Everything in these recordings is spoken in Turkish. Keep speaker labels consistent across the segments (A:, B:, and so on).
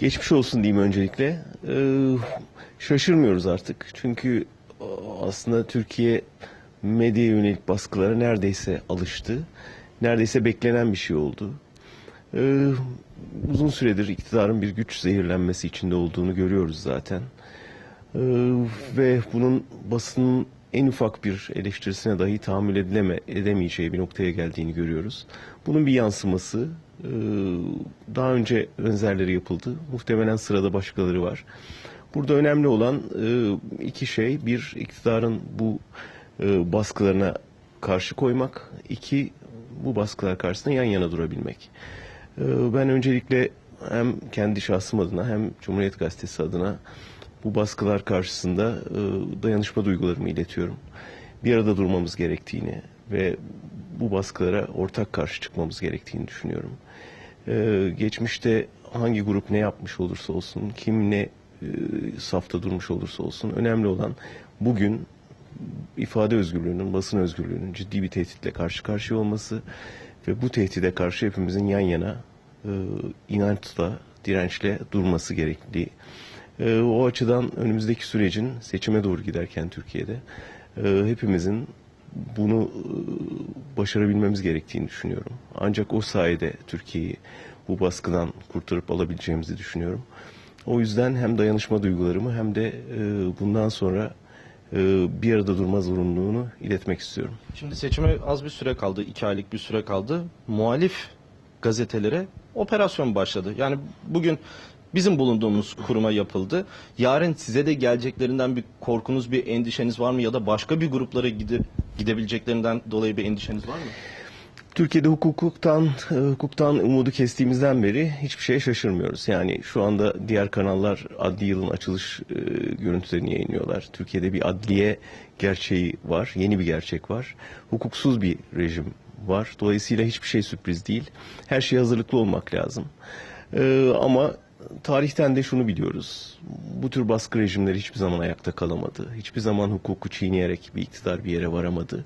A: Geçmiş olsun diyeyim öncelikle. Ee, şaşırmıyoruz artık. Çünkü e, aslında Türkiye medya yönelik baskılara neredeyse alıştı. Neredeyse beklenen bir şey oldu. Ee, uzun süredir iktidarın bir güç zehirlenmesi içinde olduğunu görüyoruz zaten. Ee, ve bunun basının en ufak bir eleştirisine dahi tahammül edileme, edemeyeceği bir noktaya geldiğini görüyoruz. Bunun bir yansıması e, daha önce benzerleri yapıldı. Muhtemelen sırada başkaları var. Burada önemli olan e, iki şey. Bir, iktidarın bu e, baskılarına karşı koymak. İki, bu baskılar karşısında yan yana durabilmek. E, Ben öncelikle hem kendi şahsım adına hem Cumhuriyet Gazetesi adına bu baskılar karşısında e, dayanışma duygularımı iletiyorum. Bir arada durmamız gerektiğini ve bu baskılara ortak karşı çıkmamız gerektiğini düşünüyorum. E, Geçmişte hangi grup ne yapmış olursa olsun, kim ne e, safta durmuş olursa olsun önemli olan bugün ifade özgürlüğünün, basın özgürlüğünün ciddi bir tehditle karşı karşıya olması ve bu tehdide karşı hepimizin yan yana inançla, dirençle durması gerektiği. E, o açıdan önümüzdeki sürecin seçime doğru giderken Türkiye'de e, hepimizin bunu e, başarabilmemiz gerektiğini düşünüyorum. Ancak o sayede Türkiye'yi bu baskıdan kurtarıp alabileceğimizi düşünüyorum. O yüzden hem dayanışma duygularımı hem de e, bundan sonra e, bir arada durma zorunluluğunu iletmek istiyorum.
B: Şimdi seçime az bir süre kaldı, iki aylık bir süre kaldı. Muhalif gazetelere operasyon başladı. Yani bugün bizim bulunduğumuz kuruma yapıldı. Yarın size de geleceklerinden bir korkunuz, bir endişeniz var mı? Ya da başka bir gruplara gidip gidebileceklerinden dolayı bir endişeniz var mı?
A: Türkiye'de hukuktan e, hukuktan umudu kestiğimizden beri hiçbir şeye şaşırmıyoruz. Yani şu anda diğer kanallar adli yılın açılış e, görüntülerini yayınlıyorlar. Türkiye'de bir adliye gerçeği var, yeni bir gerçek var. Hukuksuz bir rejim var. Dolayısıyla hiçbir şey sürpriz değil. Her şeye hazırlıklı olmak lazım. E, ama tarihten de şunu biliyoruz. Bu tür baskı rejimleri hiçbir zaman ayakta kalamadı. Hiçbir zaman hukuku çiğneyerek bir iktidar bir yere varamadı.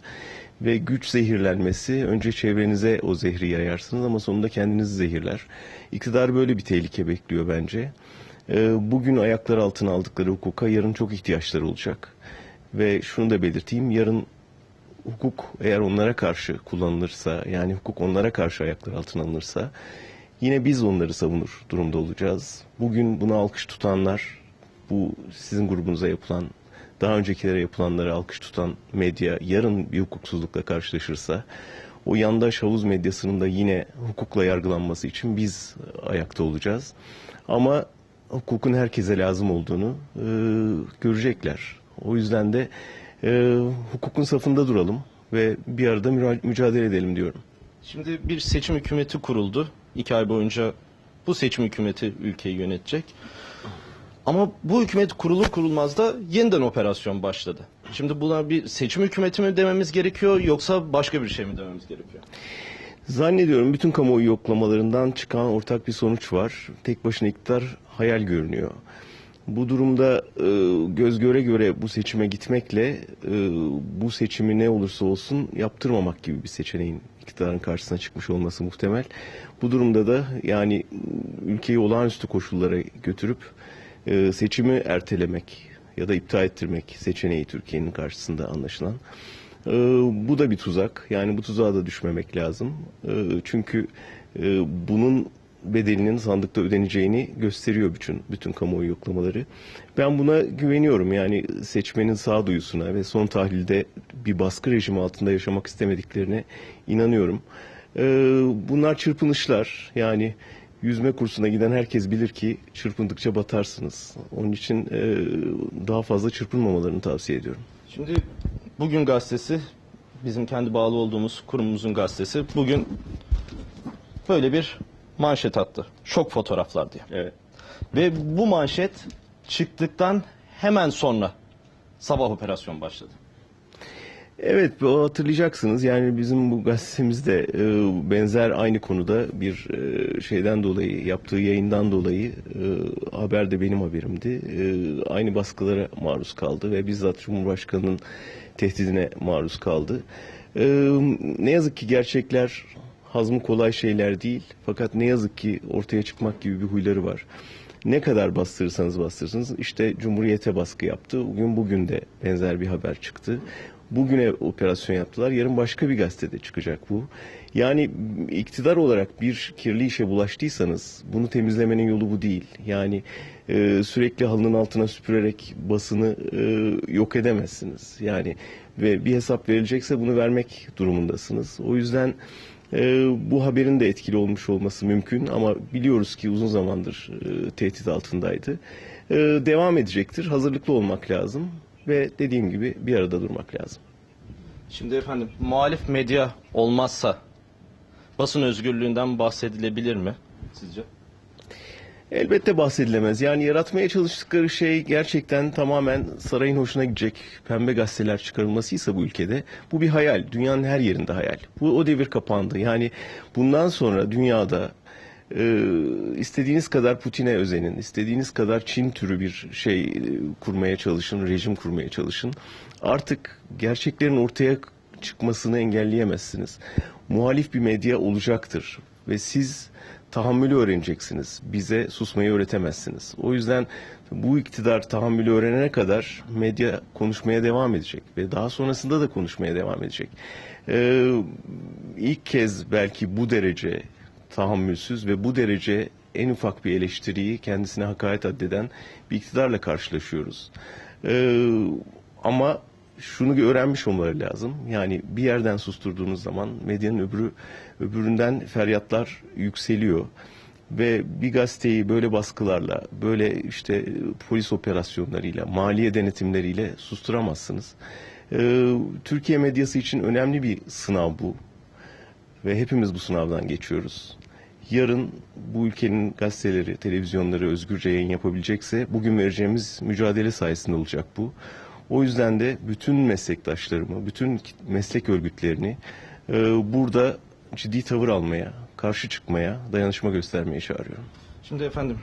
A: Ve güç zehirlenmesi önce çevrenize o zehri yayarsınız ama sonunda kendinizi zehirler. İktidar böyle bir tehlike bekliyor bence. Ee, Bugün ayaklar altına aldıkları hukuka yarın çok ihtiyaçları olacak. Ve şunu da belirteyim yarın hukuk eğer onlara karşı kullanılırsa yani hukuk onlara karşı ayaklar altına alınırsa yine biz onları savunur durumda olacağız. Bugün buna alkış tutanlar bu sizin grubunuza yapılan daha öncekilere yapılanları alkış tutan medya yarın bir hukuksuzlukla karşılaşırsa o yandaş havuz medyasının da yine hukukla yargılanması için biz ayakta olacağız. Ama hukukun herkese lazım olduğunu e, görecekler. O yüzden de e, hukukun safında duralım ve bir arada mücadele edelim diyorum.
B: Şimdi bir seçim hükümeti kuruldu. İki ay boyunca bu seçim hükümeti ülkeyi yönetecek. Ama bu hükümet kurulur kurulmaz da yeniden operasyon başladı. Şimdi buna bir seçim hükümeti mi dememiz gerekiyor yoksa başka bir şey mi dememiz gerekiyor?
A: Zannediyorum bütün kamuoyu yoklamalarından çıkan ortak bir sonuç var. Tek başına iktidar hayal görünüyor. Bu durumda e, göz göre göre bu seçime gitmekle e, bu seçimi ne olursa olsun yaptırmamak gibi bir seçeneğin iktidarın karşısına çıkmış olması muhtemel. Bu durumda da yani ülkeyi olağanüstü koşullara götürüp e, seçimi ertelemek ya da iptal ettirmek seçeneği Türkiye'nin karşısında anlaşılan. Bu da bir tuzak. Yani bu tuzağa da düşmemek lazım. Çünkü bunun bedelinin sandıkta ödeneceğini gösteriyor bütün bütün kamuoyu yoklamaları. Ben buna güveniyorum. Yani seçmenin sağduyusuna ve son tahlilde bir baskı rejimi altında yaşamak istemediklerine inanıyorum. Ee, bunlar çırpınışlar. Yani yüzme kursuna giden herkes bilir ki çırpındıkça batarsınız. Onun için e, daha fazla çırpınmamalarını tavsiye ediyorum.
B: Şimdi bugün gazetesi bizim kendi bağlı olduğumuz kurumumuzun gazetesi bugün böyle bir manşet attı. Şok fotoğraflar diye.
A: Evet.
B: Ve bu manşet çıktıktan hemen sonra sabah operasyon başladı.
A: Evet, hatırlayacaksınız. Yani bizim bu gazetemizde e, benzer aynı konuda bir e, şeyden dolayı, yaptığı yayından dolayı e, haber de benim haberimdi. E, aynı baskılara maruz kaldı ve bizzat Cumhurbaşkanı'nın tehdidine maruz kaldı. E, ne yazık ki gerçekler hazmı kolay şeyler değil. Fakat ne yazık ki ortaya çıkmak gibi bir huyları var. ne kadar bastırırsanız bastırırsınız işte Cumhuriyet'e baskı yaptı. Bugün bugün de benzer bir haber çıktı. Bugüne operasyon yaptılar. Yarın başka bir gazetede çıkacak bu. Yani iktidar olarak bir kirli işe bulaştıysanız bunu temizlemenin yolu bu değil. Yani e, sürekli halının altına süpürerek basını e, yok edemezsiniz. Yani ve bir hesap verilecekse bunu vermek durumundasınız. O yüzden e, bu haberin de etkili olmuş olması mümkün ama biliyoruz ki uzun zamandır e, tehdit altındaydı. E, devam edecektir. Hazırlıklı olmak lazım ve dediğim gibi bir arada durmak lazım.
B: Şimdi efendim muhalif medya olmazsa basın özgürlüğünden bahsedilebilir mi sizce?
A: Elbette bahsedilemez. Yani yaratmaya çalıştıkları şey gerçekten tamamen sarayın hoşuna gidecek pembe gazeteler çıkarılmasıysa bu ülkede bu bir hayal. Dünyanın her yerinde hayal. Bu o devir kapandı. Yani bundan sonra dünyada e, istediğiniz kadar Putin'e özenin, istediğiniz kadar Çin türü bir şey e, kurmaya çalışın, rejim kurmaya çalışın. Artık gerçeklerin ortaya çıkmasını engelleyemezsiniz. Muhalif bir medya olacaktır ve siz tahammülü öğreneceksiniz. Bize susmayı öğretemezsiniz. O yüzden bu iktidar tahammülü öğrenene kadar medya konuşmaya devam edecek ve daha sonrasında da konuşmaya devam edecek. Ee, ilk kez belki bu derece tahammülsüz ve bu derece en ufak bir eleştiriyi kendisine hakaret addeden bir iktidarla karşılaşıyoruz. Ee, ama şunu öğrenmiş olmaları lazım. Yani bir yerden susturduğunuz zaman medyanın öbürü öbüründen feryatlar yükseliyor. Ve bir gazeteyi böyle baskılarla, böyle işte polis operasyonlarıyla, maliye denetimleriyle susturamazsınız. Ee, Türkiye medyası için önemli bir sınav bu. Ve hepimiz bu sınavdan geçiyoruz. Yarın bu ülkenin gazeteleri, televizyonları özgürce yayın yapabilecekse bugün vereceğimiz mücadele sayesinde olacak bu. O yüzden de bütün meslektaşlarımı, bütün meslek örgütlerini e, burada ciddi tavır almaya, karşı çıkmaya, dayanışma göstermeye çağırıyorum.
B: Şimdi efendim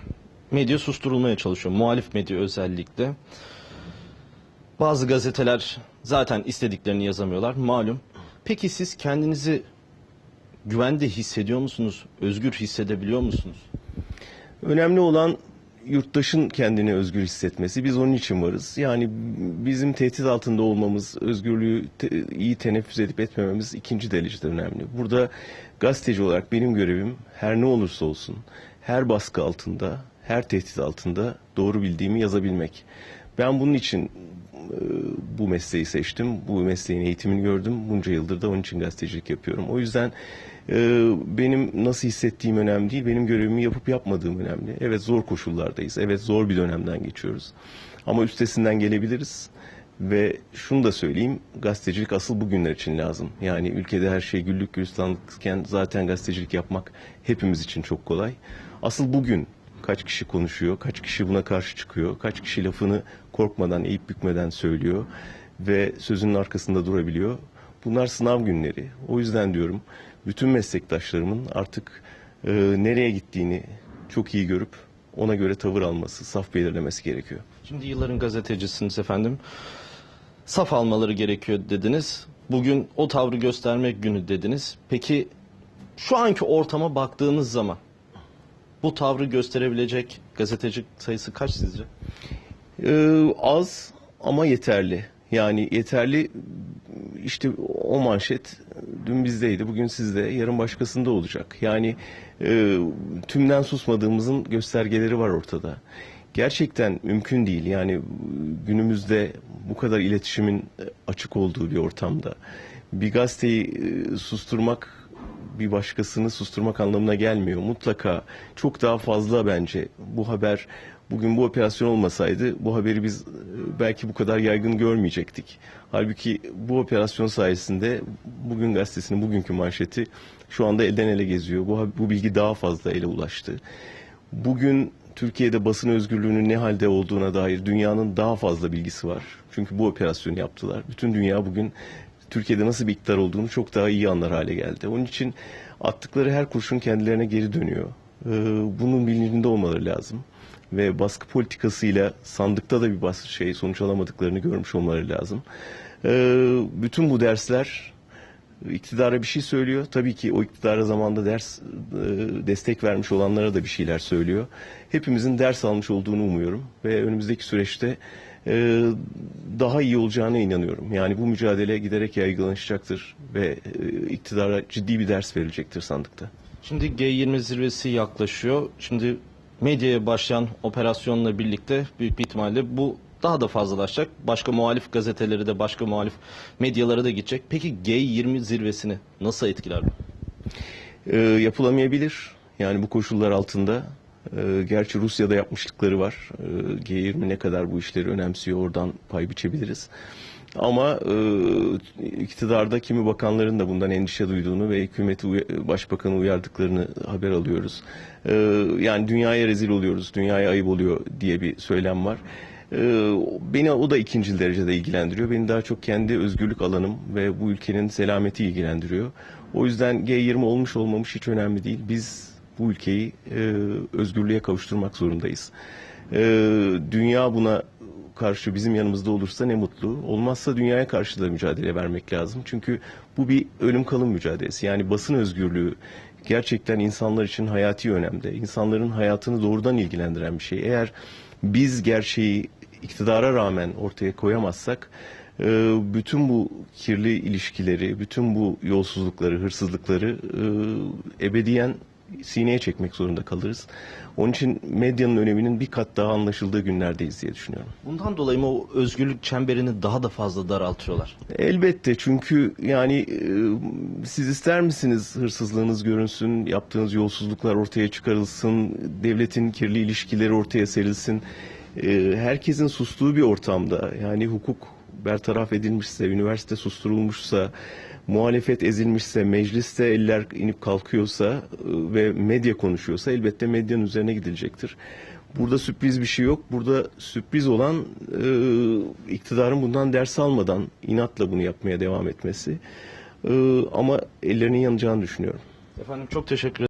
B: medya susturulmaya çalışıyor. Muhalif medya özellikle. Bazı gazeteler zaten istediklerini yazamıyorlar malum. Peki siz kendinizi güvende hissediyor musunuz? Özgür hissedebiliyor musunuz?
A: Önemli olan yurttaşın kendini özgür hissetmesi. Biz onun için varız. Yani bizim tehdit altında olmamız, özgürlüğü te- iyi teneffüs edip etmememiz ikinci derecede önemli. Burada gazeteci olarak benim görevim her ne olursa olsun, her baskı altında, her tehdit altında doğru bildiğimi yazabilmek. Ben bunun için bu mesleği seçtim. Bu mesleğin eğitimini gördüm. Bunca yıldır da onun için gazetecilik yapıyorum. O yüzden e, benim nasıl hissettiğim önemli değil. Benim görevimi yapıp yapmadığım önemli. Evet zor koşullardayız. Evet zor bir dönemden geçiyoruz. Ama üstesinden gelebiliriz. Ve şunu da söyleyeyim, gazetecilik asıl bugünler için lazım. Yani ülkede her şey güllük gülistanlıkken zaten gazetecilik yapmak hepimiz için çok kolay. Asıl bugün kaç kişi konuşuyor, kaç kişi buna karşı çıkıyor, kaç kişi lafını korkmadan, eğip bükmeden söylüyor ve sözünün arkasında durabiliyor. Bunlar sınav günleri. O yüzden diyorum bütün meslektaşlarımın artık e, nereye gittiğini çok iyi görüp ona göre tavır alması, saf belirlemesi gerekiyor.
B: Şimdi yılların gazetecisiniz efendim. Saf almaları gerekiyor dediniz. Bugün o tavrı göstermek günü dediniz. Peki şu anki ortama baktığınız zaman bu tavrı gösterebilecek gazeteci sayısı kaç sizce?
A: Ee, az ama yeterli. Yani yeterli işte o manşet dün bizdeydi, bugün sizde, yarın başkasında olacak. Yani e, tümden susmadığımızın göstergeleri var ortada. Gerçekten mümkün değil. Yani günümüzde bu kadar iletişimin açık olduğu bir ortamda bir gazeteyi e, susturmak bir başkasını susturmak anlamına gelmiyor. Mutlaka çok daha fazla bence bu haber bugün bu operasyon olmasaydı bu haberi biz e, belki bu kadar yaygın görmeyecektik. Halbuki bu operasyon sayesinde bugün gazetesinin bugünkü manşeti şu anda elden ele geziyor. Bu, bu bilgi daha fazla ele ulaştı. Bugün Türkiye'de basın özgürlüğünün ne halde olduğuna dair dünyanın daha fazla bilgisi var. Çünkü bu operasyonu yaptılar. Bütün dünya bugün Türkiye'de nasıl bir iktidar olduğunu çok daha iyi anlar hale geldi. Onun için attıkları her kurşun kendilerine geri dönüyor. Ee, bunun bilincinde olmaları lazım. Ve baskı politikasıyla sandıkta da bir baskı şey sonuç alamadıklarını görmüş olmaları lazım. Ee, bütün bu dersler iktidara bir şey söylüyor. Tabii ki o iktidara zamanda ders e, destek vermiş olanlara da bir şeyler söylüyor. Hepimizin ders almış olduğunu umuyorum ve önümüzdeki süreçte e, daha iyi olacağına inanıyorum. Yani bu mücadele giderek yaygınlaşacaktır ve e, iktidara ciddi bir ders verilecektir sandıkta.
B: Şimdi G20 zirvesi yaklaşıyor. Şimdi medyaya başlayan operasyonla birlikte büyük bir ihtimalle bu daha da fazlalaşacak. Başka muhalif gazeteleri de başka muhalif medyalara da gidecek. Peki G20 zirvesini nasıl etkiler bu?
A: E, yapılamayabilir. Yani bu koşullar altında. E, gerçi Rusya'da yapmışlıkları var. E, G20 ne kadar bu işleri önemsiyor oradan pay biçebiliriz. Ama e, iktidarda kimi bakanların da bundan endişe duyduğunu ve hükümeti başbakanı uyardıklarını haber alıyoruz. E, yani dünyaya rezil oluyoruz, dünyaya ayıp oluyor diye bir söylem var. E, beni o da ikinci derecede ilgilendiriyor. Beni daha çok kendi özgürlük alanım ve bu ülkenin selameti ilgilendiriyor. O yüzden G20 olmuş olmamış hiç önemli değil. Biz bu ülkeyi e, özgürlüğe kavuşturmak zorundayız. E, dünya buna karşı bizim yanımızda olursa ne mutlu. Olmazsa dünyaya karşı da mücadele vermek lazım. Çünkü bu bir ölüm kalım mücadelesi. Yani basın özgürlüğü gerçekten insanlar için hayati önemde. İnsanların hayatını doğrudan ilgilendiren bir şey. Eğer biz gerçeği iktidara rağmen ortaya koyamazsak e, bütün bu kirli ilişkileri, bütün bu yolsuzlukları, hırsızlıkları e, ebediyen sineye çekmek zorunda kalırız. Onun için medyanın öneminin bir kat daha anlaşıldığı günlerdeyiz diye düşünüyorum.
B: Bundan dolayı mı o özgürlük çemberini daha da fazla daraltıyorlar?
A: Elbette çünkü yani e, siz ister misiniz hırsızlığınız görünsün, yaptığınız yolsuzluklar ortaya çıkarılsın, devletin kirli ilişkileri ortaya serilsin. E, Herkesin sustuğu bir ortamda yani hukuk bertaraf edilmişse, üniversite susturulmuşsa, muhalefet ezilmişse, mecliste eller inip kalkıyorsa e, ve medya konuşuyorsa elbette medyanın üzerine gidilecektir. Burada sürpriz bir şey yok. Burada sürpriz olan e, iktidarın bundan ders almadan inatla bunu yapmaya devam etmesi. E, ama ellerinin yanacağını düşünüyorum.
B: Efendim çok teşekkür